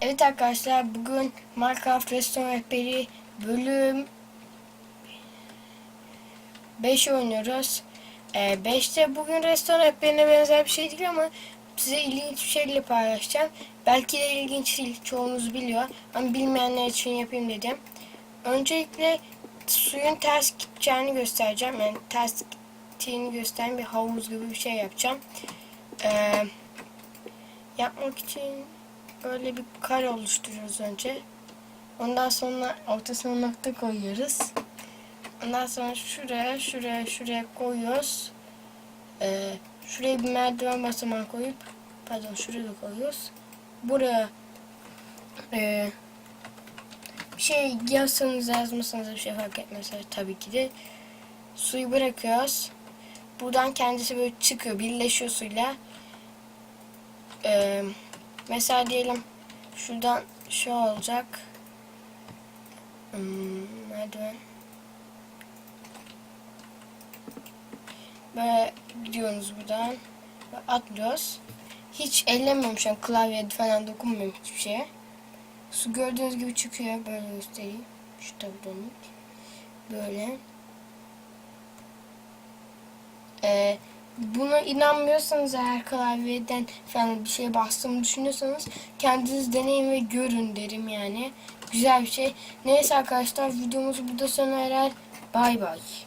Evet arkadaşlar bugün Minecraft Restoran Rehberi bölüm 5 oynuyoruz. Ee, 5'te bugün restoran rehberine benzer bir şey değil ama size ilginç bir şeyle paylaşacağım. Belki de ilginç değil çoğunuz biliyor ama bilmeyenler için yapayım dedim. Öncelikle suyun ters gideceğini göstereceğim. Yani ters gittiğini gösteren bir havuz gibi bir şey yapacağım. Ee, yapmak için böyle bir kare oluşturuyoruz önce. Ondan sonra ortasına nokta koyuyoruz. Ondan sonra şuraya, şuraya, şuraya koyuyoruz. Ee, şuraya bir merdiven basamağı koyup, pardon şuraya da koyuyoruz. Buraya e, bir şey yazsanız yazmasanız bir şey fark etmez tabii ki de. Suyu bırakıyoruz. Buradan kendisi böyle çıkıyor, birleşiyor suyla. Ee, mesela diyelim şuradan şu olacak. Hmm, merdiven. Böyle gidiyoruz buradan. Atlıyoruz. Hiç ellemiyorum şu an klavyeye falan dokunmuyorum hiçbir şeye. Su gördüğünüz gibi çıkıyor. Böyle göstereyim. Şu tabi. Böyle. Ee, buna inanmıyorsanız eğer klavyeden falan bir şeye bastığımı düşünüyorsanız kendiniz deneyin ve görün derim yani. Güzel bir şey. Neyse arkadaşlar videomuzu burada sona erer. Bay bay.